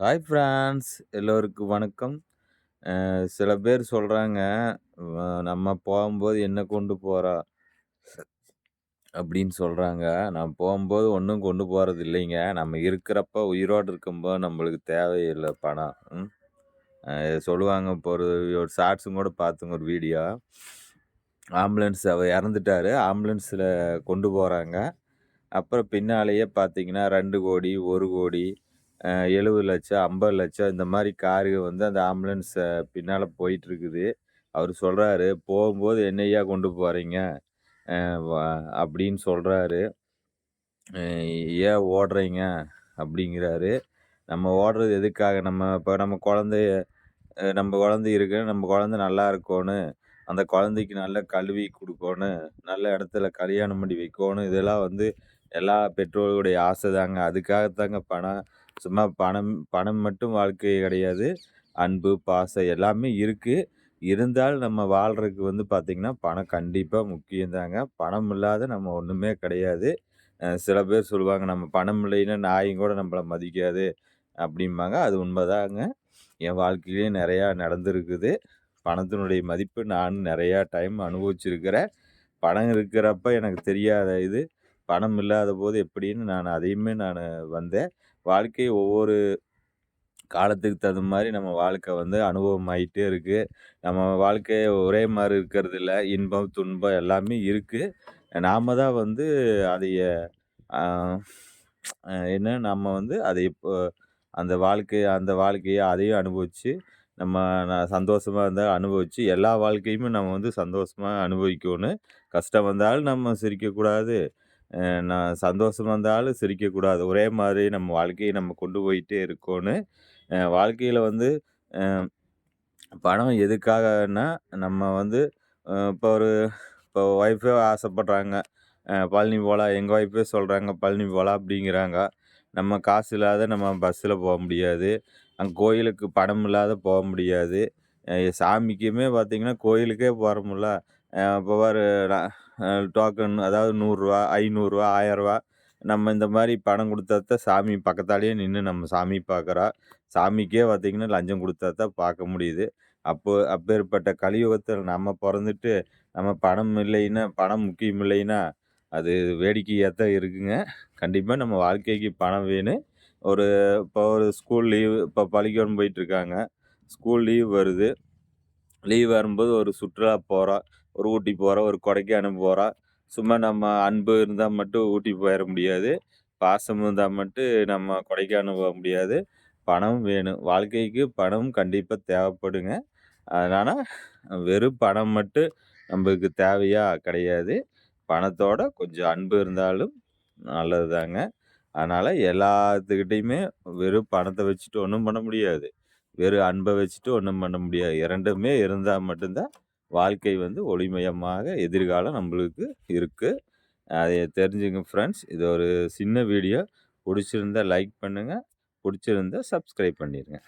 Hi France எல்லோருக்கும் வணக்கம். சில பேர் சொல்கிறாங்க நம்ம போகும்போது என்ன கொண்டு போகிறா அப்படின்னு சொல்கிறாங்க நான் போகும்போது ஒன்றும் கொண்டு போகிறது இல்லைங்க. நம்ம இருக்கிறப்ப உயிரோடு இருக்கும்போது நம்மளுக்கு தேவையில்லை பணம். சொல்லுவாங்க இப்போ ஒரு ஒரு ஷார்ட்ஸும் கூட பார்த்துங்க ஒரு வீடியோ ஆம்புலன்ஸ் அவர் இறந்துட்டார். ஆம்புலன்ஸில் கொண்டு போகிறாங்க அப்புறம் பின்னாலேயே பார்த்தீங்கன்னா ரெண்டு கோடி ஒரு கோடி எழுபது லட்சம் ஐம்பது லட்சம் இந்த மாதிரி காருக வந்து அந்த ஆம்புலன்ஸை பின்னால் போயிட்டுருக்குது. அவர் சொல்கிறாரு போகும்போது என்னையா கொண்டு போகிறீங்க அப்படின்னு சொல்கிறாரு ஏன் ஓடுறீங்க? அப்படிங்கிறாரு. நம்ம ஓடுறது எதுக்காக? நம்ம இப்போ நம்ம குழந்தைய நம்ம குழந்தை இருக்கு நம்ம குழந்த நல்லா இருக்கணும் அந்த குழந்தைக்கு நல்ல கல்வி கொடுக்கணும் நல்ல இடத்துல கல்யாணம் பண்ணி வைக்கணும் இதெல்லாம் வந்து எல்லா பெற்றோர்களுடைய ஆசை தாங்க. அதுக்காகத்தாங்க பணம் சும்மா பணம் பணம் மட்டும் வாழ்க்கை கிடையாது. அன்பு பாசம் எல்லாமே இருக்குது இருந்தாலும் நம்ம வாழ்கிறதுக்கு வந்து பார்த்திங்கன்னா பணம் கண்டிப்பாக முக்கியம்தாங்க பணம் இல்லாத நம்ம ஒன்றுமே கிடையாது. சில பேர் சொல்லுவாங்க நம்ம பணம் இல்லைன்னா நாயும் கூட நம்மளை மதிக்காது. அப்படிம்பாங்க. அது உண்மைதாங்க. என் வாழ்க்கையிலேயே நிறையா நடந்திருக்குது. பணத்தினுடைய மதிப்பு நான் நிறையா டைம் அனுபவிச்சிருக்கிறேன். பணம் இருக்கிறப்ப எனக்கு தெரியாத இது. பணம் இல்லாத போது எப்படின்னு நான் அதையுமே நான் வந்தேன் வாழ்க்கை ஒவ்வொரு காலத்துக்கு தகுந்த மாதிரி நம்ம வாழ்க்கை வந்து அனுபவம் ஆகிட்டே இருக்குது நம்ம வாழ்க்கை ஒரே மாதிரி இருக்கிறது இல்லை இன்பம் துன்பம் எல்லாமே இருக்குது நாம் தான் வந்து அதைய என்ன நம்ம வந்து அதை இப்போ அந்த வாழ்க்கை அந்த வாழ்க்கையை அதையும் அனுபவித்து நம்ம நான் சந்தோஷமாக இருந்தால் அனுபவித்து எல்லா வாழ்க்கையுமே நம்ம வந்து சந்தோஷமாக அனுபவிக்கணும். கஷ்டம் வந்தாலும் நம்ம சிரிக்கக்கூடாது. நான் சந்தோஷம் வந்தாலும் சிரிக்கக்கூடாது. ஒரே மாதிரி நம்ம வாழ்க்கையை நம்ம கொண்டு போயிட்டே இருக்கோன்னு வாழ்க்கையில் வந்து பணம் எதுக்காகன்னா நம்ம வந்து இப்போ ஒரு இப்போ ஒய்ஃபே ஆசைப்பட்றாங்க. பழனி போகலாம் எங்கள் ஒய்ஃபே சொல்கிறாங்க பழனி போகலாம் அப்படிங்கிறாங்க. நம்ம காசு இல்லாத நம்ம பஸ்ஸில் போக முடியாது. அங்கே கோயிலுக்கு பணம் இல்லாத போக முடியாது. சாமிக்குமே பார்த்திங்கன்னா கோயிலுக்கே போகிறோம்ல இப்போ பாரு டோக்கன் அதாவது நூறுரூவா ஐநூறுரூவா ஆயரரூவா நம்ம இந்த மாதிரி பணம் கொடுத்தா தான் சாமி பக்கத்தாலேயே நின்று நம்ம சாமி பார்க்குறோம் சாமிக்கே பார்த்திங்கன்னா லஞ்சம் கொடுத்தா தான் பார்க்க முடியுது. அப்போ அப்பேற்பட்ட கலியுகத்தில் நம்ம பிறந்துட்டு நம்ம பணம் இல்லைன்னா பணம் முக்கியம் இல்லைன்னா அது வேடிக்கையாக தான் இருக்குங்க. கண்டிப்பாக நம்ம வாழ்க்கைக்கு பணம் வேணும். ஒரு இப்போ ஒரு ஸ்கூல் லீவு இப்போ பள்ளிக்கூடம் போயிட்டுருக்காங்க ஸ்கூல் லீவ் வருது. லீவ் வரும்போது ஒரு சுற்றுலா போகிறோம் ஒரு ஊட்டி போகிறோம் ஒரு கொடைக்கானல் போகிறோம் சும்மா நம்ம அன்பு இருந்தால் மட்டும் ஊட்டி போயிட முடியாது. பாசம் இருந்தால் மட்டும் நம்ம கொடைக்கானல் போக முடியாது. பணம் வேணும். வாழ்க்கைக்கு பணம் கண்டிப்பாக தேவைப்படுங்க. அதனால் வெறும் பணம் மட்டும் நம்மளுக்கு தேவையா? கிடையாது. பணத்தோட கொஞ்சம் அன்பு இருந்தாலும் நல்லது தாங்க அதனால் எல்லாத்துக்கிட்டேயுமே வெறும் பணத்தை வச்சுட்டு ஒன்றும் பண்ண முடியாது. வெறும் அன்பை வச்சுட்டு ஒன்றும் பண்ண முடியாது. இரண்டுமே இருந்தால் மட்டும்தான் வாழ்க்கை வந்து ஒளிமயமாக எதிர்காலம் நம்மளுக்கு இருக்குது அதை தெரிஞ்சுங்க ஃப்ரெண்ட்ஸ் இது ஒரு சின்ன வீடியோ பிடிச்சிருந்தா லைக் பண்ணுங்கள் பிடிச்சிருந்தா சப்ஸ்கிரைப் பண்ணிடுங்க